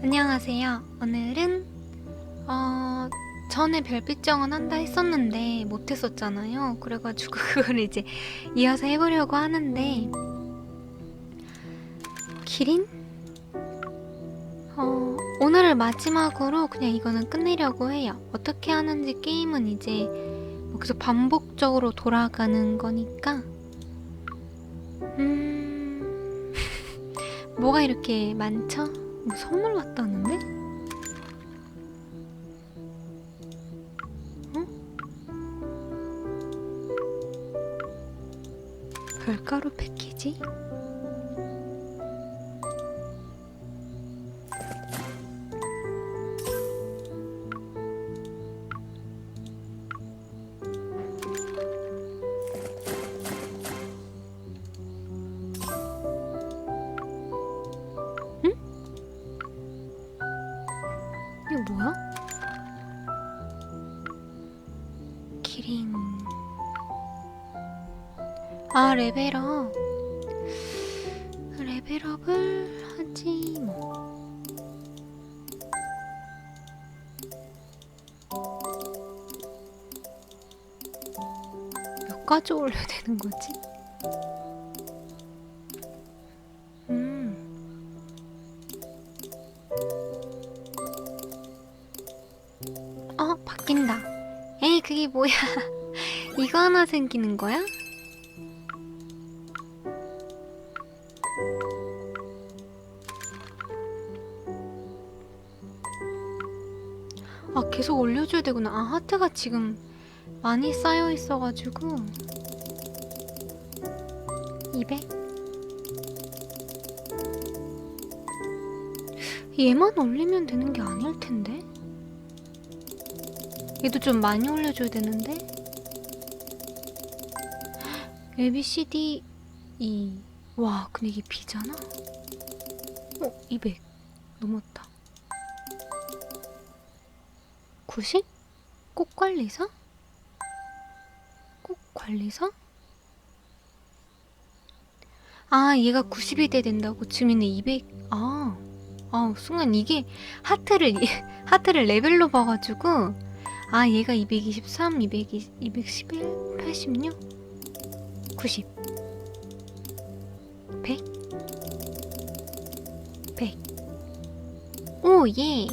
안녕하세요. 오늘은 어 전에 별빛 정원 한다 했었는데 못했었잖아요. 그래가지고 그걸 이제 이어서 해보려고 하는데 기린? 어 오늘을 마지막으로 그냥 이거는 끝내려고 해요. 어떻게 하는지 게임은 이제 뭐 계속 반복적으로 돌아가는 거니까 음 뭐가 이렇게 많죠? 뭐 선물 왔다는데? 어? 별가루 패키지? 아, 레벨업. 레벨업을 하지 뭐. 몇 가지 올려야 되는 거지? 음. 어, 바뀐다. 에이, 그게 뭐야. 이거 하나 생기는 거야? 아, 계속 올려줘야 되구나. 아, 하트가 지금 많이 쌓여 있어가지고. 200? 얘만 올리면 되는 게 아닐 텐데? 얘도 좀 많이 올려줘야 되는데 A, B, C, D, E 와 근데 이게 B잖아? 어? 200 넘었다 90? 꽃관리사? 꽃관리사? 아 얘가 90이 돼 된다고 있는 200 아, 아 순간 이게 하트를 하트를 레벨로 봐 가지고 아 얘가 223, 220, 211, 86, 90 100 100 오 예!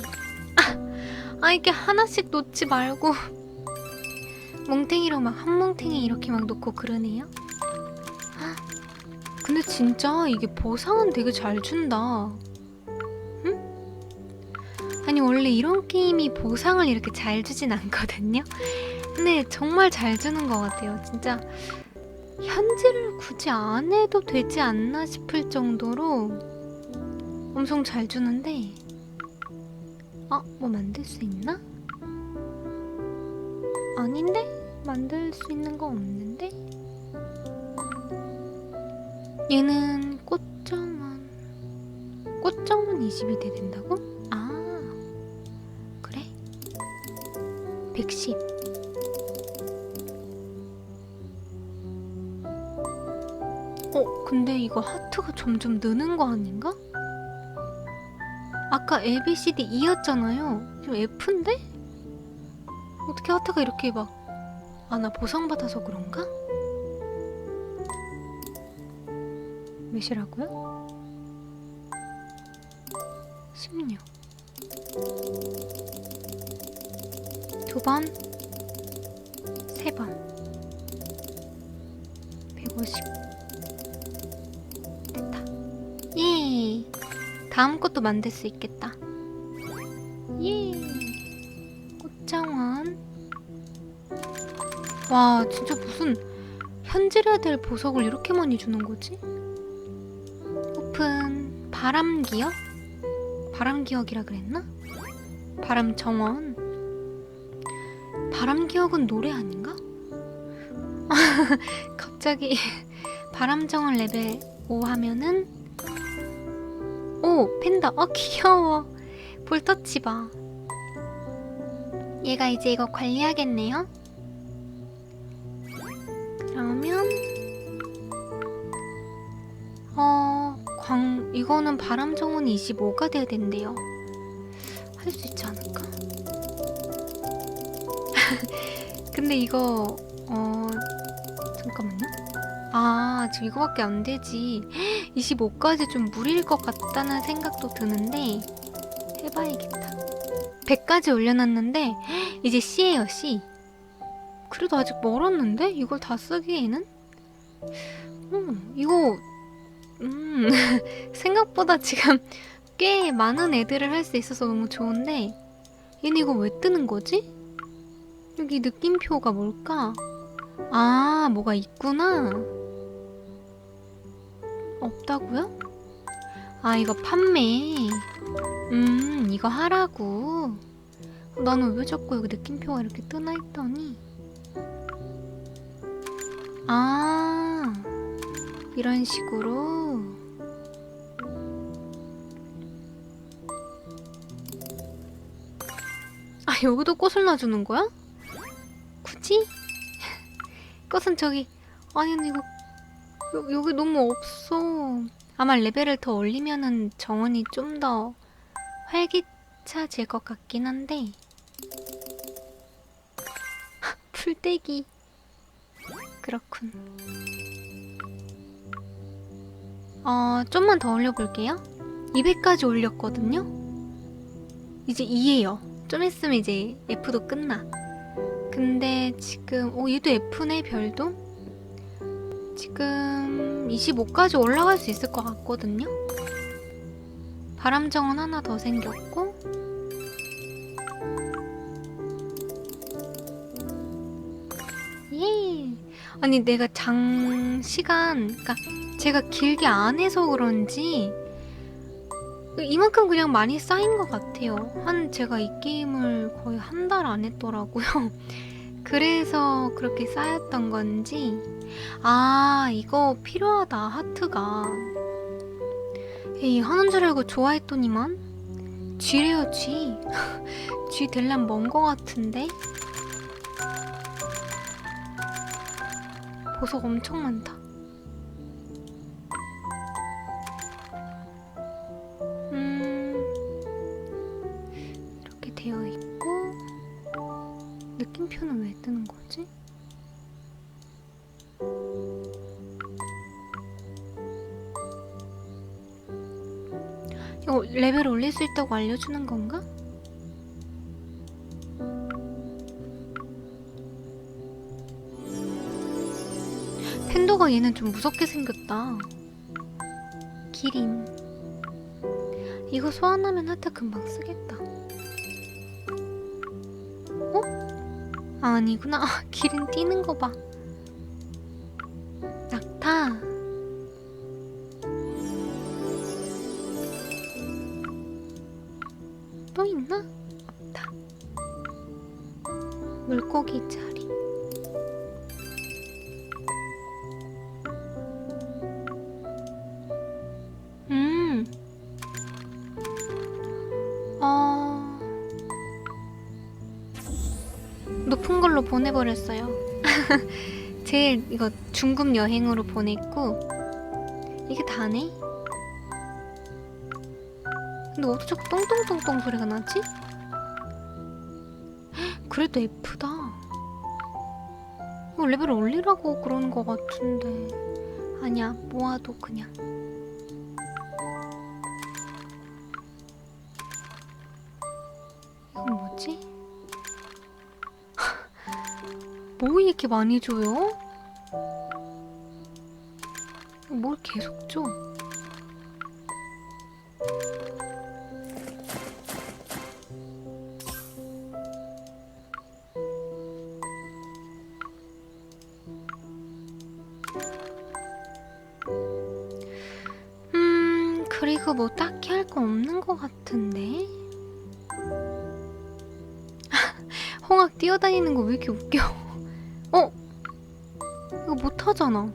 아, 아 이게 하나씩 놓지 말고 몽탱이로 막한 몽탱이 이렇게 막 놓고 그러네요 아, 근데 진짜 이게 보상은 되게 잘 준다 아니 원래 이런 게임이 보상을 이렇게 잘 주진 않거든요. 근데 정말 잘 주는 것 같아요. 진짜 현질을 굳이 안 해도 되지 않나 싶을 정도로 엄청 잘 주는데 아, 뭐 만들 수 있나? 아닌데? 만들 수 있는 거 없는데? 얘는 꽃정원 꽃정원 20이 돼 된다고? 아 그래? 110 어, 근데 이거 하트가 점점 느는 거 아닌가? 아까 A, B, C, D, E였잖아요. 지금 F인데? 어떻게 하트가 이렇게 막... 아, 나 보상받아서 그런가? 몇이라고요? 16 두 번, 세 번, 150. 다음 것도 만들 수 있겠다. 예! 꽃정원. 와, 진짜 무슨 현질해야 될 보석을 이렇게 많이 주는 거지? 오픈. 바람기억? 바람기억이라 그랬나? 바람정원. 바람기억은 노래 아닌가? 갑자기 바람정원 레벨 5 하면은 오 팬더 어 귀여워. 볼터치 봐. 얘가 이제 이거 관리하겠네요. 그러면 어 광 이거는 바람 정원 25가 돼야 된대요. 할 수 있지 않을까? 근데 이거 어 잠깐만요. 아 지금 이거밖에 안 되지. 25까지 좀 무리일 것 같다는 생각도 드는데 해봐야겠다. 100까지 올려놨는데 이제 C예요 C. 그래도 아직 멀었는데 이걸 다 쓰기에는 음 이거 음 생각보다 지금 꽤 많은 애들을 할 수 있어서 너무 좋은데 얘는 이거 왜 뜨는 거지? 여기 느낌표가 뭘까? 아 뭐가 있구나 없다고요? 아 이거 판매 음 이거 하라고 나는 왜 자꾸 여기 느낌표가 이렇게 뜨나 했더니 아 이런 식으로 아 여기도 꽃을 놔주는 거야? 굳이? 꽃은 저기 아니 근데 이거 여, 여기 너무 없어. 아마 레벨을 더 올리면은 정원이 좀 더 활기차질 것 같긴 한데. 풀떼기. 그렇군. 어 좀만 더 올려볼게요. 200까지 올렸거든요? 이제 2예요. 좀 있으면 이제 F도 끝나. 근데 지금 오 얘도 F네 별도 지금 25까지 올라갈 수 있을 것 같거든요 바람정원 하나 더 생겼고 예 아니 내가 장 시간 그러니까 제가 길게 안 해서 그런지 이만큼 그냥 많이 쌓인 것 같아요. 한 제가 이 게임을 거의 한 달 안 했더라고요. 그래서 그렇게 쌓였던 건지 아 이거 필요하다 하트가 에이 하는 줄 알고 좋아했더니만 쥐래요 쥐. 쥐 될란 먼 거 같은데 보석 엄청 많다. 레벨 올릴 수 있다고 알려주는 건가? 팬더가 얘는 좀 무섭게 생겼다. 기린. 이거 소환하면 하트 금방 쓰겠다. 어? 아, 아니구나. 아, 기린 뛰는 거 봐. 또 있나? 없다. 물고기 자리. 음. 어. 높은 걸로 보내버렸어요. 제일 이거 중급 여행으로 보냈고 이게 다네. 근데 어떻게 자꾸 똥똥똥똥 소리가 나지? 헉, 그래도 F다. 이거 레벨 올리라고 그러는 것 같은데 아니야 모아도 그냥. 이건 뭐지? 뭐 이렇게 많이 줘요? 뭘 계속 줘? 그리고 뭐 딱히 할 거 없는 것 같은데? 홍학 뛰어다니는 거 왜 이렇게 웃겨? 어? 이거 못 하잖아.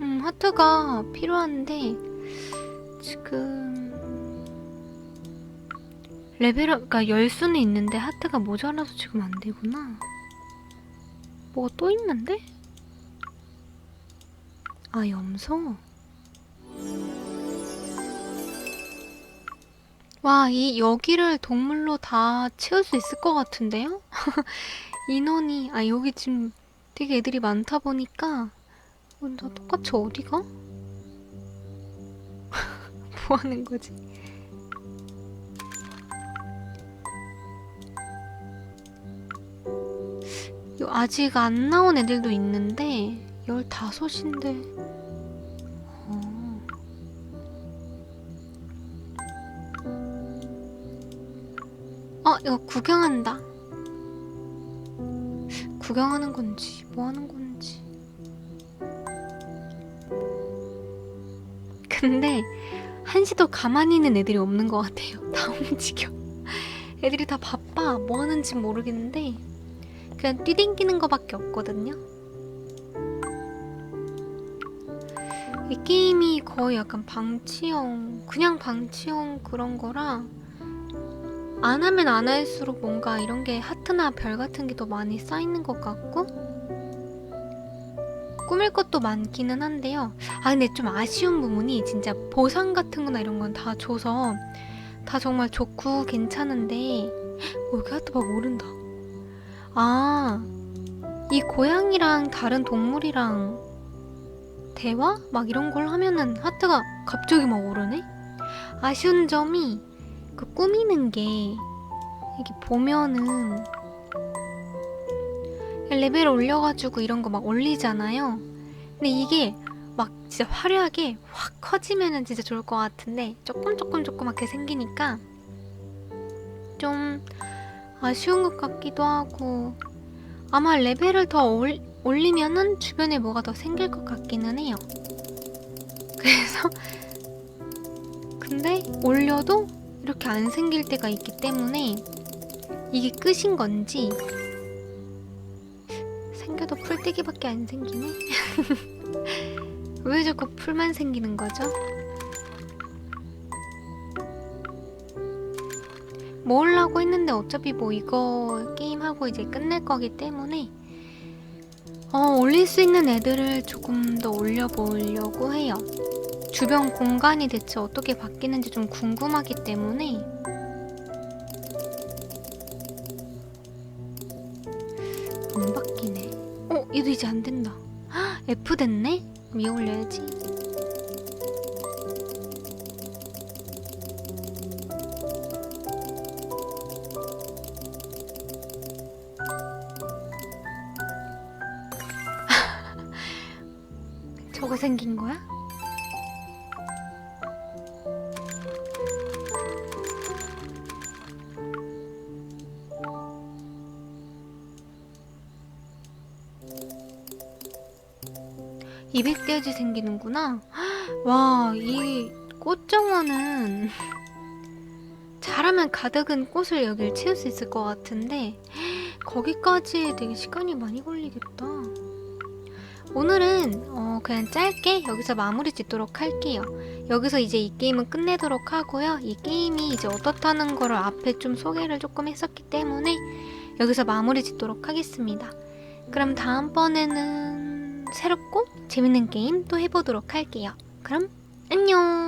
음, 하트가 필요한데 지금 레벨 그러니까 열 수는 있는데 하트가 모자라서 지금 안 되구나. 뭐가 또 있는데? 아, 염소. 와, 이 여기를 동물로 다 채울 수 있을 것 같은데요? 인원이, 아, 여기 지금 되게 애들이 많다 보니까, 어, 다 똑같이 어디가? 뭐 하는 거지? 요 아직 안 나온 애들도 있는데, 15인데, 이거 구경한다. 구경하는 건지, 뭐 하는 건지. 근데, 한시도 가만히 있는 애들이 없는 것 같아요. 다 움직여. 애들이 다 바빠. 뭐 하는지 모르겠는데, 그냥 뛰댕기는 거밖에 없거든요. 이 게임이 거의 약간 방치형, 그냥 방치형 그런 거라, 안 하면 안 할수록 뭔가 이런 게 하트나 별 같은 게 더 많이 쌓이는 것 같고 꾸밀 것도 많기는 한데요. 아 근데 좀 아쉬운 부분이 진짜 보상 같은 거나 이런 건 다 줘서 다 정말 좋고 괜찮은데 어, 여기 하트 막 오른다. 아, 이 고양이랑 다른 동물이랑 대화? 막 이런 걸 하면은 하트가 갑자기 막 오르네? 아쉬운 점이 그 꾸미는 게 이게 보면은 레벨 올려가지고 이런 거 막 올리잖아요. 근데 이게 막 진짜 화려하게 확 커지면은 진짜 좋을 것 같은데 조금 조금 조그맣게 생기니까 좀 아쉬운 것 같기도 하고 아마 레벨을 더 올, 올리면은 주변에 뭐가 더 생길 것 같기는 해요. 그래서 근데 올려도 이렇게 안 생길 때가 있기 때문에 이게 끝인 건지 생겨도 풀떼기밖에 안 생기네? 왜 자꾸 풀만 생기는 거죠? 모으려고 했는데 어차피 뭐 이거 게임하고 이제 끝낼 거기 때문에 어, 올릴 수 있는 애들을 조금 더 올려보려고 해요. 주변 공간이 대체 어떻게 바뀌는지 좀 궁금하기 때문에 안 바뀌네. 어, 얘도 이제 안 된다. 헉, F 됐네? 그럼 얘 올려야지. 저거 생긴 거야? 이백돼지 생기는구나. 와, 이 꽃정원은 잘하면 가득은 꽃을 여길 채울 수 있을 것 같은데 거기까지 되게 시간이 많이 걸리겠다. 오늘은 어, 그냥 짧게 여기서 마무리 짓도록 할게요. 여기서 이제 이 게임은 끝내도록 하고요. 이 게임이 이제 어떻다는 거를 앞에 좀 소개를 조금 했었기 때문에 여기서 마무리 짓도록 하겠습니다. 그럼 다음번에는 새롭고 재밌는 게임 또 해보도록 할게요. 그럼 안녕!